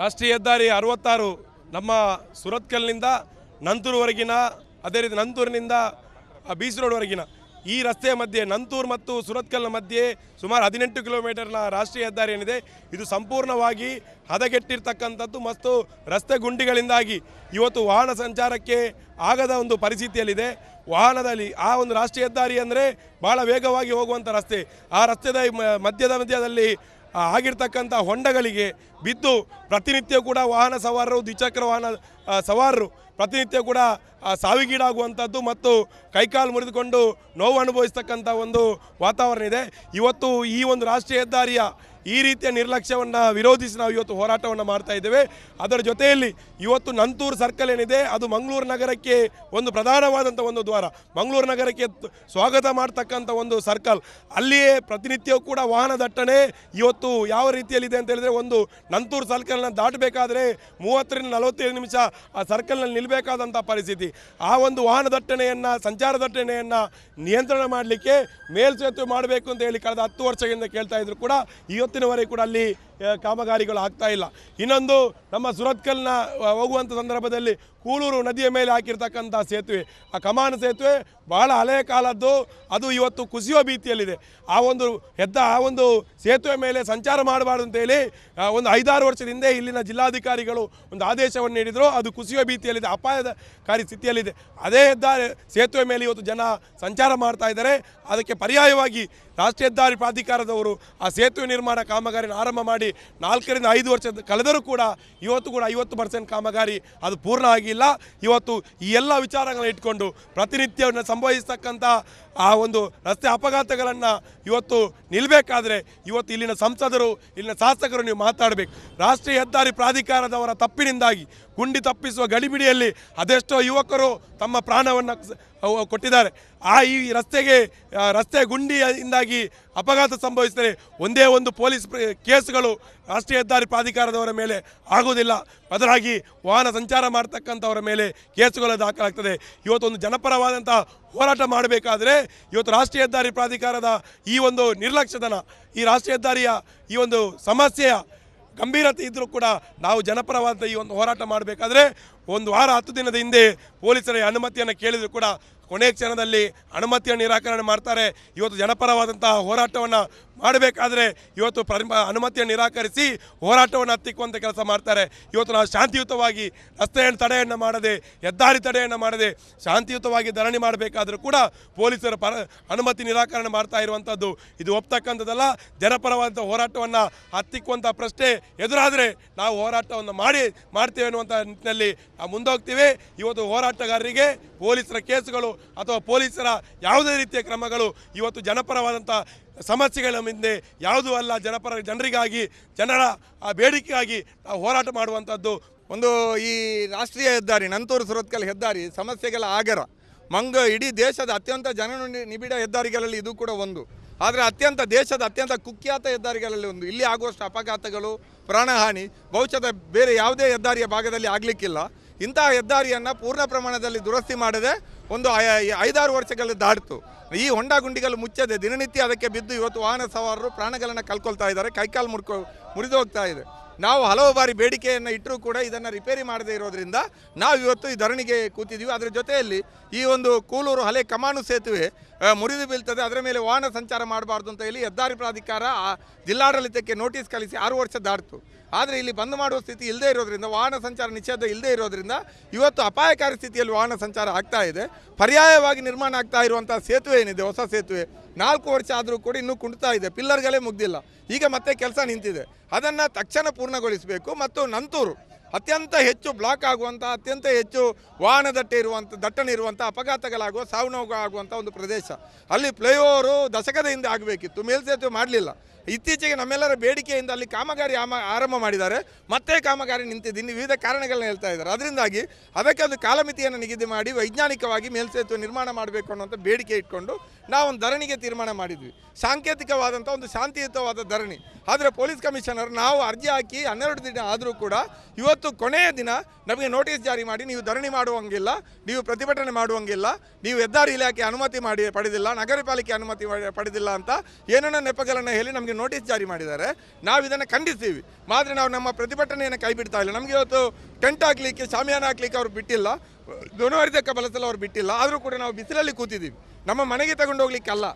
ರಾಷ್ಟ್ರೀಯ ಹೆದ್ದಾರಿ ಅರವತ್ತಾರು ನಮ್ಮ ಸುರತ್ಕಲ್ನಿಂದ ನಂತೂರ್ವರೆಗಿನ, ಅದೇ ರೀತಿ ನಂತೂರಿನಿಂದ ಬೀಚ್ ರೋಡ್ವರೆಗಿನ ಈ ರಸ್ತೆಯ ಮಧ್ಯೆ, ನಂತೂರು ಮತ್ತು ಸುರತ್ಕಲ್ನ ಮಧ್ಯೆ ಸುಮಾರು ಹದಿನೆಂಟು ಕಿಲೋಮೀಟರ್ನ ರಾಷ್ಟ್ರೀಯ ಹೆದ್ದಾರಿ ಏನಿದೆ, ಇದು ಸಂಪೂರ್ಣವಾಗಿ ಹದಗೆಟ್ಟಿರ್ತಕ್ಕಂಥದ್ದು ಮತ್ತು ರಸ್ತೆ ಗುಂಡಿಗಳಿಂದಾಗಿ ಇವತ್ತು ವಾಹನ ಸಂಚಾರಕ್ಕೆ ಆಗದ ಒಂದು ಪರಿಸ್ಥಿತಿಯಲ್ಲಿದೆ. ವಾಹನದಲ್ಲಿ ಆ ಒಂದು ರಾಷ್ಟ್ರೀಯ ಹೆದ್ದಾರಿ ಅಂದರೆ ಭಾಳ ವೇಗವಾಗಿ ಹೋಗುವಂಥ ರಸ್ತೆ. ಆ ರಸ್ತೆದ ಮಧ್ಯದ ಮಧ್ಯದಲ್ಲಿ ಆಗಿರ್ತಕ್ಕಂಥ ಹೊಂಡಗಳಿಗೆ ಬಿದ್ದು ಪ್ರತಿನಿತ್ಯ ಕೂಡ ವಾಹನ ಸವಾರರು, ದ್ವಿಚಕ್ರ ವಾಹನ ಸವಾರರು ಪ್ರತಿನಿತ್ಯ ಕೂಡ ಸಾವಿಗೀಡಾಗುವಂಥದ್ದು ಮತ್ತು ಕೈಕಾಲು ಮುರಿದುಕೊಂಡು ನೋವು ಅನುಭವಿಸ್ತಕ್ಕಂಥ ಒಂದು ವಾತಾವರಣ ಇದೆ. ಇವತ್ತು ಈ ಒಂದು ರಾಷ್ಟ್ರೀಯ ಹೆದ್ದಾರಿಯ ಈ ರೀತಿಯ ನಿರ್ಲಕ್ಷ್ಯವನ್ನು ವಿರೋಧಿಸಿ ನಾವು ಇವತ್ತು ಹೋರಾಟವನ್ನು ಮಾಡ್ತಾ ಇದ್ದೇವೆ. ಅದರ ಜೊತೆಯಲ್ಲಿ ಇವತ್ತು ನಂತೂರು ಸರ್ಕಲ್ ಏನಿದೆ, ಅದು ಮಂಗಳೂರು ನಗರಕ್ಕೆ ಒಂದು ಪ್ರಧಾನವಾದಂಥ ಒಂದು ದ್ವಾರ. ಮಂಗಳೂರು ನಗರಕ್ಕೆ ಸ್ವಾಗತ ಮಾಡ್ತಕ್ಕಂಥ ಒಂದು ಸರ್ಕಲ್. ಅಲ್ಲಿಯೇ ಪ್ರತಿನಿತ್ಯವೂ ಕೂಡ ವಾಹನ ದಟ್ಟಣೆ ಇವತ್ತು ಯಾವ ರೀತಿಯಲ್ಲಿದೆ ಅಂತ ಹೇಳಿದರೆ ಒಂದು ನಂತೂರು ಸರ್ಕಲ್ನ ದಾಟಬೇಕಾದ್ರೆ ಮೂವತ್ತರಿಂದ ನಲವತ್ತೈದು ನಿಮಿಷ ಆ ಸರ್ಕಲ್ನಲ್ಲಿ ನಿಲ್ಲಬೇಕಾದಂಥ ಪರಿಸ್ಥಿತಿ. ಆ ಒಂದು ವಾಹನ ದಟ್ಟಣೆಯನ್ನು, ಸಂಚಾರ ದಟ್ಟಣೆಯನ್ನು ನಿಯಂತ್ರಣ ಮಾಡಲಿಕ್ಕೆ ಮೇಲ್ಸೇತುವೆ ಮಾಡಬೇಕು ಅಂತ ಹೇಳಿ ಕಳೆದ ಹತ್ತು ವರ್ಷಗಳಿಂದ ಕೇಳ್ತಾ ಇದ್ರು ಕೂಡ ಇವತ್ತಿನವರೆಗೆ ಕೂಡ ಅಲ್ಲಿ ಕಾಮಗಾರಿಗಳು ಆಗ್ತಾ ಇಲ್ಲ. ಇನ್ನೊಂದು ನಮ್ಮ ಸುರತ್ಕಲ್ನ ಹೋಗುವಂಥ ಸಂದರ್ಭದಲ್ಲಿ ಕೂಳೂರು ನದಿಯ ಮೇಲೆ ಹಾಕಿರ್ತಕ್ಕಂಥ ಸೇತುವೆ. ಆ ಕಮಾನ ಸೇತುವೆ ಬಹಳ ಹಳೆಯ ಕಾಲದ್ದು, ಅದು ಇವತ್ತು ಕುಸಿಯುವ ಭೀತಿಯಲ್ಲಿದೆ. ಆ ಒಂದು ಹೆದ್ದ, ಆ ಒಂದು ಸೇತುವೆ ಮೇಲೆ ಸಂಚಾರ ಮಾಡಬಾರ್ದು ಅಂತೇಳಿ ಹೇಳಿ ಒಂದು ಐದಾರು ವರ್ಷದ ಹಿಂದೆ ಇಲ್ಲಿನ ಜಿಲ್ಲಾಧಿಕಾರಿಗಳು ಒಂದು ಆದೇಶವನ್ನು ನೀಡಿದರು, ಅದು ಕುಸಿಯುವ ಭೀತಿಯಲ್ಲಿದೆ, ಅಪಾಯಕಾರಿ ಸ್ಥಿತಿಯಲ್ಲಿದೆ. ಅದೇ ಹೆದ್ದಾರಿ, ಸೇತುವೆ ಮೇಲೆ ಇವತ್ತು ಜನ ಸಂಚಾರ ಮಾಡ್ತಾ ಇದ್ದಾರೆ. ಅದಕ್ಕೆ ಪರ್ಯಾಯವಾಗಿ ರಾಷ್ಟ್ರೀಯ ಹೆದ್ದಾರಿ ಪ್ರಾಧಿಕಾರದವರು ಆ ಸೇತುವೆ ನಿರ್ಮಾಣ ಕಾಮಗಾರಿಯನ್ನು ಆರಂಭ ಮಾಡಿ ನಾಲ್ಕರಿಂದ ಐದು ವರ್ಷ ಕಳೆದರೂ ಕೂಡ ಇವತ್ತು ಕೂಡ ಐವತ್ತು ಪರ್ಸೆಂಟ್ ಕಾಮಗಾರಿ ಅದು ಪೂರ್ಣ ಆಗಿಲ್ಲ. ಇವತ್ತು ಈ ಎಲ್ಲ ವಿಚಾರಗಳನ್ನ ಇಟ್ಕೊಂಡು ಪ್ರತಿನಿತ್ಯವನ್ನು ಸಂಭವಿಸ್ತಕ್ಕಂಥ ಆ ಒಂದು ರಸ್ತೆ ಅಪಘಾತಗಳನ್ನು ಇವತ್ತು ನಿಲ್ಲಬೇಕಾದ್ರೆ ಇವತ್ತು ಇಲ್ಲಿನ ಸಂಸದರು, ಇಲ್ಲಿನ ಶಾಸಕರು ನೀವು ಮಾತಾಡಬೇಕು. ರಾಷ್ಟ್ರೀಯ ಹೆದ್ದಾರಿ ಪ್ರಾಧಿಕಾರದವರ ತಪ್ಪಿನಿಂದಾಗಿ ಗುಂಡಿ ತಪ್ಪಿಸುವ ಗಡಿಬಿಡಿಯಲ್ಲಿ ಅದೆಷ್ಟೋ ಯುವಕರು ತಮ್ಮ ಪ್ರಾಣವನ್ನು ಕೊಟ್ಟಿದ್ದಾರೆ. ಆ ಈ ರಸ್ತೆಗೆ ರಸ್ತೆ ಗುಂಡಿಯಿಂದಾಗಿ ಅಪಘಾತ ಸಂಭವಿಸಿದರೆ ಒಂದೇ ಒಂದು ಪೊಲೀಸ್ ಕೇಸುಗಳು ರಾಷ್ಟ್ರೀಯ ಹೆದ್ದಾರಿ ಪ್ರಾಧಿಕಾರದವರ ಮೇಲೆ ಆಗುವುದಿಲ್ಲ. ಬದಲಾಗಿ ವಾಹನ ಸಂಚಾರ ಮಾಡ್ತಕ್ಕಂಥವರ ಮೇಲೆ ಕೇಸುಗಳು ದಾಖಲಾಗ್ತದೆ. ಇವತ್ತು ಒಂದು ಜನಪರವಾದಂಥ ಹೋರಾಟ ಮಾಡಬೇಕಾದರೆ ಇವತ್ತು ರಾಷ್ಟ್ರೀಯ ಹೆದ್ದಾರಿ ಪ್ರಾಧಿಕಾರದ ಈ ಒಂದು ನಿರ್ಲಕ್ಷ್ಯತನ ಈ ರಾಷ್ಟ್ರೀಯ ಹೆದ್ದಾರಿಯ ಈ ಒಂದು ಸಮಸ್ಯೆಯ ಗಂಭೀರತೆ ಇದ್ದರೂ ಕೂಡ ನಾವು ಜನಪರವಾದ ಈ ಒಂದು ಹೋರಾಟ ಮಾಡಬೇಕಾದ್ರೆ ಒಂದು ವಾರ, ಹತ್ತು ದಿನದ ಹಿಂದೆ ಪೊಲೀಸರ ಅನುಮತಿಯನ್ನು ಕೇಳಿದ್ರು ಕೂಡ ಕೊನೆಯ ಕ್ಷಣದಲ್ಲಿ ಅನುಮತಿಯನ್ನು ನಿರಾಕರಣೆ ಮಾಡ್ತಾರೆ. ಇವತ್ತು ಜನಪರವಾದಂತಹ ಹೋರಾಟವನ್ನು ಮಾಡಬೇಕಾದ್ರೆ ಇವತ್ತು ಪರಿ ಅನುಮತಿಯನ್ನು ನಿರಾಕರಿಸಿ ಹೋರಾಟವನ್ನು ಹತ್ತಿಕ್ಕುವಂಥ ಕೆಲಸ ಮಾಡ್ತಾರೆ. ಇವತ್ತು ನಾವು ಶಾಂತಿಯುತವಾಗಿ ರಸ್ತೆಯನ್ನು ತಡೆಯನ್ನು ಮಾಡದೆ, ಹೆದ್ದಾರಿ ತಡೆಯನ್ನು ಮಾಡದೆ ಶಾಂತಿಯುತವಾಗಿ ಧರಣಿ ಮಾಡಬೇಕಾದರೂ ಕೂಡ ಪೊಲೀಸರ ಪರ ಅನುಮತಿ ನಿರಾಕರಣೆ ಮಾಡ್ತಾ ಇರುವಂಥದ್ದು ಇದು ಒಪ್ತಕ್ಕಂಥದ್ದಲ್ಲ, ಜನಪರವಾದಂಥ ಹೋರಾಟವನ್ನು ಹತ್ತಿಕ್ಕುವಂಥ ಪ್ರಶ್ನೆ ಎದುರಾದರೆ ನಾವು ಹೋರಾಟವನ್ನು ಮಾಡಿ, ಮಾಡ್ತೇವೆ ಅನ್ನುವಂಥ ನಿಟ್ಟಿನಲ್ಲಿ ಮುಂದೋಗ್ತೀವಿ. ಇವತ್ತು ಹೋರಾಟಗಾರರಿಗೆ ಪೊಲೀಸರ ಕೇಸುಗಳು ಅಥವಾ ಪೊಲೀಸರ ಯಾವುದೇ ರೀತಿಯ ಕ್ರಮಗಳು ಇವತ್ತು ಜನಪರವಾದಂಥ ಸಮಸ್ಯೆಗಳ ಮುಂದೆ ಯಾವುದೂ ಅಲ್ಲ. ಜನಪರ ಜನರಿಗಾಗಿ, ಜನರ, ಆ, ಬೇಡಿಕೆಗಾಗಿ ನಾವು ಹೋರಾಟ ಮಾಡುವಂಥದ್ದು ಒಂದು ಈ ರಾಷ್ಟ್ರೀಯ ಹೆದ್ದಾರಿ, ನಂತೂರು ಸುರತ್ಕಲ್ ಹೆದ್ದಾರಿ, ಸಮಸ್ಯೆಗಳ ಆಗರ. ಮಂಗ ಇಡೀ ದೇಶದ ಅತ್ಯಂತ ಜನ ನಿಬಿಡ ಹೆದ್ದಾರಿಗಳಲ್ಲಿ ಇದು ಕೂಡ ಒಂದು. ಆದರೆ ಅತ್ಯಂತ ದೇಶದ ಅತ್ಯಂತ ಕುಖ್ಯಾತ ಹೆದ್ದಾರಿಗಳಲ್ಲಿ ಒಂದು. ಇಲ್ಲಿ ಆಗುವಷ್ಟು ಅಪಘಾತಗಳು, ಪ್ರಾಣಹಾನಿ ಬಹುಶಃ ಬೇರೆ ಯಾವುದೇ ಹೆದ್ದಾರಿಯ ಭಾಗದಲ್ಲಿ ಆಗಲಿಕ್ಕಿಲ್ಲ. ಇಂತಹ ಹೆದ್ದಾರಿಯನ್ನು ಪೂರ್ಣ ಪ್ರಮಾಣದಲ್ಲಿ ದುರಸ್ತಿ ಮಾಡದೆ ಒಂದು ಐದಾರು ವರ್ಷಗಳಲ್ಲಿ ದಾಡ್ತು ಈ ಹೊಂಡ ಗುಂಡಿಗಳು ಮುಚ್ಚದೆ. ದಿನನಿತ್ಯ ಅದಕ್ಕೆ ಬಿದ್ದು ಇವತ್ತು ವಾಹನ ಸವಾರರು ಪ್ರಾಣಗಳನ್ನು ಕಳ್ಕೊಳ್ತಾ ಇದ್ದಾರೆ. ಕೈಕಾಲು ಮುಡ್ಕೊ ಮುರಿದು ಹೋಗ್ತಾ ಇದೆ. ನಾವು ಹಲವು ಬಾರಿ ಬೇಡಿಕೆಯನ್ನು ಇಟ್ಟರೂ ಕೂಡ ಇದನ್ನು ರಿಪೇರಿ ಮಾಡದೇ ಇರೋದ್ರಿಂದ ನಾವು ಇವತ್ತು ಈ ಧರಣಿಗೆ ಕೂತಿದ್ದೀವಿ ಅದರ ಜೊತೆಯಲ್ಲಿ ಈ ಒಂದು ಕೂಲೂರು ಹಳೆ ಕಮಾನು ಸೇತುವೆ ಮುರಿದು ಬೀಳ್ತದೆ. ಅದರ ಮೇಲೆ ವಾಹನ ಸಂಚಾರ ಮಾಡಬಾರ್ದು ಅಂತ ಹೇಳಿ ಹೆದ್ದಾರಿ ಪ್ರಾಧಿಕಾರ ಜಿಲ್ಲಾಡಳಿತಕ್ಕೆ ನೋಟಿಸ್ ಕಳಿಸಿ ಆರು ವರ್ಷ ದಾಟಿತು. ಆದರೆ ಇಲ್ಲಿ ಬಂದ್ ಮಾಡುವ ಸ್ಥಿತಿ ಇಲ್ಲದೇ ಇರೋದ್ರಿಂದ, ವಾಹನ ಸಂಚಾರ ನಿಷೇಧ ಇಲ್ಲದೇ ಇರೋದ್ರಿಂದ ಇವತ್ತು ಅಪಾಯಕಾರಿ ಸ್ಥಿತಿಯಲ್ಲಿ ವಾಹನ ಸಂಚಾರ ಆಗ್ತಾ ಇದೆ. ಪರ್ಯಾಯವಾಗಿ ನಿರ್ಮಾಣ ಆಗ್ತಾ ಇರುವಂಥ ಸೇತುವೆ ಏನಿದೆ, ಹೊಸ ಸೇತುವೆ, ನಾಲ್ಕು ವರ್ಷ ಆದರೂ ಕೂಡ ಇನ್ನೂ ಕುಂಟ್ತಾ ಇದೆ. ಪಿಲ್ಲರ್ಗಳೇ ಮುಗ್ದಿಲ್ಲ. ಈಗ ಮತ್ತೆ ಕೆಲಸ ನಿಂತಿದೆ. ಅದನ್ನು ತಕ್ಷಣ ಪೂರ್ಣಗೊಳಿಸಬೇಕು ಮತ್ತು ನಂತೂರು ಅತ್ಯಂತ ಹೆಚ್ಚು ಬ್ಲಾಕ್ ಆಗುವಂಥ ಅತ್ಯಂತ ಹೆಚ್ಚು ವಾಹನ ದಟ್ಟೆ ಇರುವಂಥ ದಟ್ಟಣೆ ಇರುವಂಥ ಅಪಘಾತಗಳಾಗುವ, ಸಾವು ಆಗುವಂಥ ಒಂದು ಪ್ರದೇಶ. ಅಲ್ಲಿ ಫ್ಲೈಓವರು ದಶಕದ ಹಿಂದೆ ಆಗಬೇಕಿತ್ತು. ಮೇಲ್ಸೇತುವೆ ಮಾಡಲಿಲ್ಲ. ಇತ್ತೀಚೆಗೆ ನಮ್ಮೆಲ್ಲರ ಬೇಡಿಕೆಯಿಂದ ಅಲ್ಲಿ ಕಾಮಗಾರಿ ಆರಂಭ ಮಾಡಿದ್ದಾರೆ. ಮತ್ತೆ ಕಾಮಗಾರಿ ನಿಂತಿದ್ದು ವಿವಿಧ ಕಾರಣಗಳನ್ನ ಹೇಳ್ತಾ ಇದ್ದಾರೆ. ಅದರಿಂದಾಗಿ ಅದಕ್ಕೆ ಒಂದು ಕಾಲಮಿತಿಯನ್ನು ನಿಗದಿ ಮಾಡಿ ವೈಜ್ಞಾನಿಕವಾಗಿ ಮೇಲ್ಸೇತುವೆ ನಿರ್ಮಾಣ ಮಾಡಬೇಕು ಅನ್ನೋಂಥ ಬೇಡಿಕೆ ಇಟ್ಕೊಂಡು ನಾವೊಂದು ಧರಣಿಗೆ ತೀರ್ಮಾನ ಮಾಡಿದ್ವಿ. ಸಾಂಕೇತಿಕವಾದಂಥ ಒಂದು ಶಾಂತಿಯುತವಾದ ಧರಣಿ. ಆದರೆ ಪೊಲೀಸ್ ಕಮಿಷನರ್ ನಾವು ಅರ್ಜಿ ಹಾಕಿ ಹನ್ನೆರಡು ದಿನ ಆದರೂ ಕೂಡ ಇವತ್ತು ಕೊನೆಯ ದಿನ ನಮಗೆ ನೋಟಿಸ್ ಜಾರಿ ಮಾಡಿ ನೀವು ಧರಣಿ ಮಾಡುವಂಗಿಲ್ಲ, ನೀವು ಪ್ರತಿಭಟನೆ ಮಾಡುವಂಗಿಲ್ಲ, ನೀವು ಹೆದ್ದಾರಿ ಇಲಾಖೆ ಅನುಮತಿ ಮಾಡಿ ಪಡೆದಿಲ್ಲ ನಗರ ಪಾಲಿಕೆ ಅನುಮತಿ ಪಡೆದಿಲ್ಲ ಅಂತ ಏನೇನೋ ನೆಪಗಳನ್ನು ಹೇಳಿ ನಮಗೆ ನೋಟಿಸ್ ಜಾರಿ ಮಾಡಿದ್ದಾರೆ. ನಾವು ಇದನ್ನು ಖಂಡಿಸ್ತೀವಿ. ಆದರೆ ನಾವು ನಮ್ಮ ಪ್ರತಿಭಟನೆಯನ್ನು ಕೈಬಿಡ್ತಾ ಇಲ್ಲ. ನಮಗೆ ಇವತ್ತು ಟೆಂಟ್ ಹಾಕ್ಲಿಕ್ಕೆ ಶಾಮಿಯಾನ ಹಾಕ್ಲಿಕ್ಕೆ ಅವ್ರು ಬಿಟ್ಟಿಲ್ಲ. ಧ್ವನಿವರ್ಧಕ ಬಳಸಲು ಅವ್ರು ಬಿಟ್ಟಿಲ್ಲ. ಆದರೂ ಕೂಡ ನಾವು ಬಿಸಿಲಲ್ಲಿ ಕೂತಿದ್ದೀವಿ. ನಮ್ಮ ಮನೆಗೆ ತಗೊಂಡು ಹೋಗ್ಲಿಕ್ಕೆ ಅಲ್ಲ.